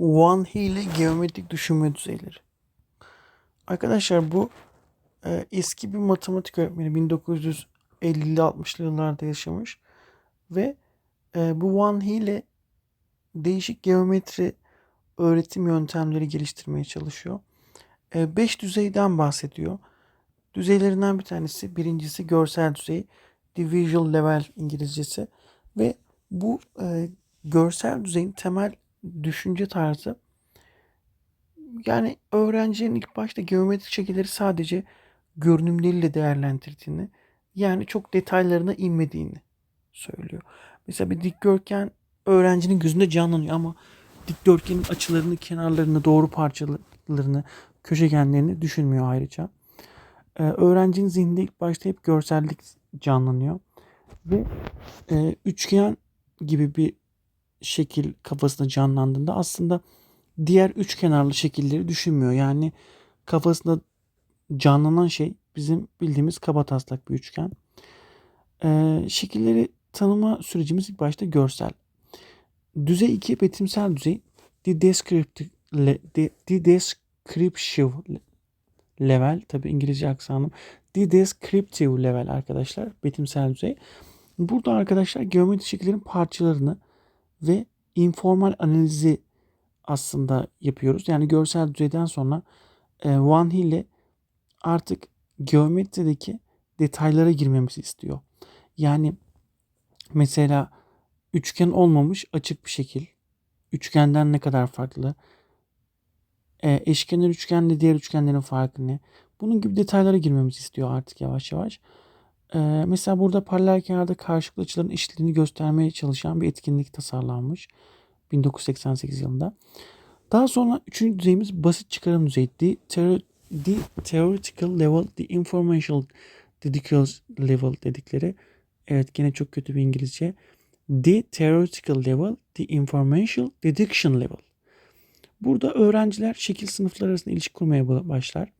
Van ile geometrik düşünme düzeyleri. Arkadaşlar bu e, eski bir matematik öğretmeni 1950'li 60'lı yıllarda yaşamış ve e, bu Van ile değişik geometri öğretim yöntemleri geliştirmeye çalışıyor. 5 düzeyden bahsediyor. Düzeylerinden bir tanesi birincisi görsel düzey, the visual level İngilizcesi ve bu e, görsel düzeyin temel düşünce tarzı yani öğrencinin ilk başta geometrik şekilleri sadece görünümleriyle değerlendirdiğini yani çok detaylarına inmediğini söylüyor. Mesela bir dikdörtgen öğrencinin gözünde canlanıyor ama dikdörtgenin açılarını, kenarlarını, doğru parçalarını, köşegenlerini düşünmüyor ayrıca. Ee, öğrencinin zihninde ilk başta hep görsellik canlanıyor. Ve e, üçgen gibi bir şekil kafasında canlandığında aslında diğer üç kenarlı şekilleri düşünmüyor. Yani kafasında canlanan şey bizim bildiğimiz kabataslak bir üçgen. Ee, şekilleri tanıma sürecimiz ilk başta görsel. Düzey 2 betimsel düzey. The descriptive, the, the descriptive level tabi İngilizce aksanım. The descriptive level arkadaşlar betimsel düzey. Burada arkadaşlar geometri şekillerin parçalarını ve informal analizi aslında yapıyoruz. Yani görsel düzeyden sonra e, Van ile artık geometrideki detaylara girmemizi istiyor. Yani mesela üçgen olmamış açık bir şekil. Üçgenden ne kadar farklı? E, eşkenar üçgenle diğer üçgenlerin farkı ne? Bunun gibi detaylara girmemizi istiyor artık yavaş yavaş. E, mesela burada paralel kenarda karşılıklı açıların eşitliğini göstermeye çalışan bir etkinlik tasarlanmış. 1988 yılında. Daha sonra üçüncü düzeyimiz basit çıkarım düzeyi. The, theor the theoretical level, the informational dedicated level dedikleri. Evet gene çok kötü bir İngilizce. The theoretical level, the informational deduction level. Burada öğrenciler şekil sınıfları arasında ilişki kurmaya başlar.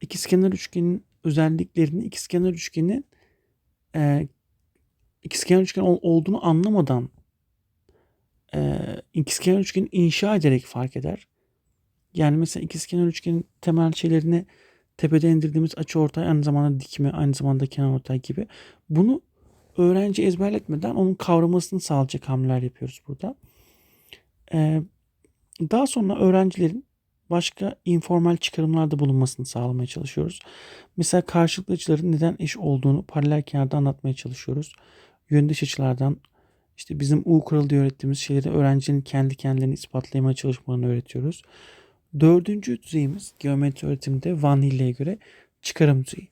İkizkenar üçgenin özelliklerini ikizkenar üçgenin e, ikizkenar üçgen olduğunu anlamadan e, ikizkenar üçgeni inşa ederek fark eder. Yani mesela ikizkenar üçgenin temel şeylerini tepede indirdiğimiz açı ortay aynı zamanda dikme aynı zamanda kenar ortay gibi. Bunu öğrenci ezberletmeden onun kavramasını sağlayacak hamleler yapıyoruz burada. Ee, daha sonra öğrencilerin başka informal çıkarımlarda bulunmasını sağlamaya çalışıyoruz. Mesela karşılıklı açıların neden eş olduğunu paralel kenarda anlatmaya çalışıyoruz. Yöndeş açılardan işte bizim U kuralı diye öğrettiğimiz şeyleri öğrencinin kendi kendilerini ispatlamaya çalışmalarını öğretiyoruz. Dördüncü düzeyimiz geometri öğretiminde Van Hille'ye göre çıkarım düzeyi.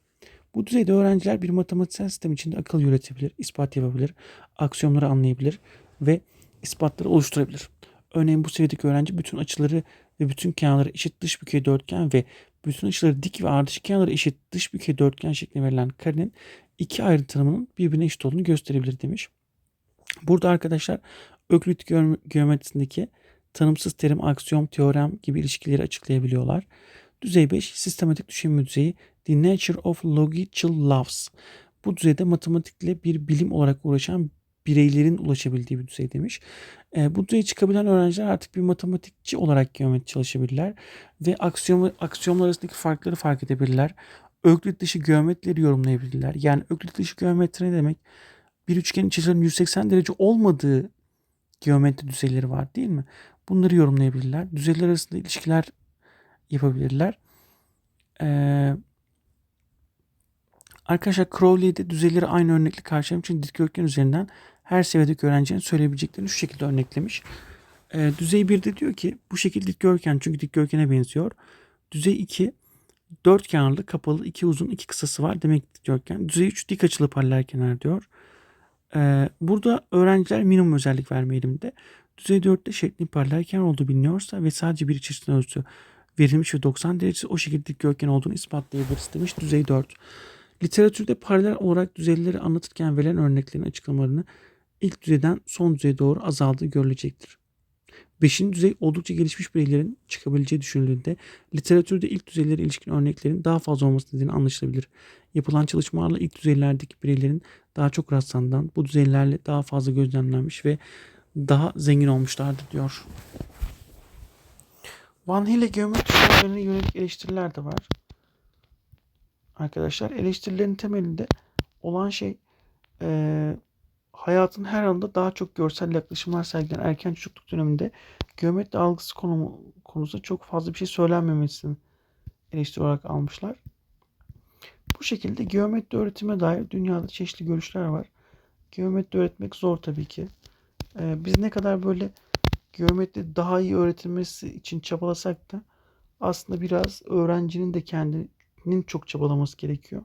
Bu düzeyde öğrenciler bir matematiksel sistem içinde akıl yönetebilir, ispat yapabilir, aksiyonları anlayabilir ve ispatları oluşturabilir. Örneğin bu seviyedeki öğrenci bütün açıları ve bütün kenarları eşit dış bükey dörtgen ve bütün açıları dik ve ardışık kenarları eşit dış bükey dörtgen şeklinde verilen karenin iki ayrı tanımının birbirine eşit olduğunu gösterebilir demiş. Burada arkadaşlar Öklit geometrisindeki tanımsız terim, aksiyom, teorem gibi ilişkileri açıklayabiliyorlar. Düzey 5 sistematik düşünme düzeyi The Nature of Logical Laws. Bu düzeyde matematikle bir bilim olarak uğraşan bireylerin ulaşabildiği bir düzey demiş. E, bu düzeye çıkabilen öğrenciler artık bir matematikçi olarak geometri çalışabilirler ve aksiyom, aksiyomlar arasındaki farkları fark edebilirler. Öklit dışı geometrileri yorumlayabilirler. Yani öklit dışı geometri ne demek? Bir üçgenin açılarının 180 derece olmadığı geometri düzeyleri var değil mi? Bunları yorumlayabilirler. Düzeyler arasında ilişkiler yapabilirler. Ee, arkadaşlar Crowley'de düzeyleri aynı örnekle karşılamak için dikdörtgen üzerinden her seviyedeki öğrencinin söyleyebileceklerini şu şekilde örneklemiş. Ee, düzey 1'de diyor ki bu şekil dikdörtgen çünkü dikdörtgene benziyor. Düzey 2 dört kenarlı kapalı iki uzun iki kısası var demek dikdörtgen. Düzey 3 dik açılı paralel kenar diyor. Ee, burada öğrenciler minimum özellik verme eğiliminde. Düzey 4'te şeklin paralel kenar olduğu biliniyorsa ve sadece bir iç ölçüsü verilmiş ve 90 derecesi o şekilde dikdörtgen olduğunu ispatlayabiliriz demiş. Düzey 4. Literatürde paralel olarak düzeyleri anlatırken verilen örneklerin açıklamalarını ilk düzeyden son düzeye doğru azaldığı görülecektir. Beşinci düzey oldukça gelişmiş bireylerin çıkabileceği düşünüldüğünde literatürde ilk düzeylere ilişkin örneklerin daha fazla olması nedeni anlaşılabilir. Yapılan çalışmalarla ilk düzeylerdeki bireylerin daha çok rastlandığından bu düzeylerle daha fazla gözlemlenmiş ve daha zengin olmuşlardır diyor. Van Hille geometri şablonlarına yönelik eleştiriler de var. Arkadaşlar eleştirilerin temelinde olan şey eee, hayatın her anda daha çok görsel yaklaşımlar sergilen erken çocukluk döneminde geometri algısı konumu, konusunda çok fazla bir şey söylenmemesini eleştiri olarak almışlar. Bu şekilde geometri öğretime dair dünyada çeşitli görüşler var. Geometri öğretmek zor tabii ki. Ee, biz ne kadar böyle geometri daha iyi öğretilmesi için çabalasak da aslında biraz öğrencinin de kendinin çok çabalaması gerekiyor.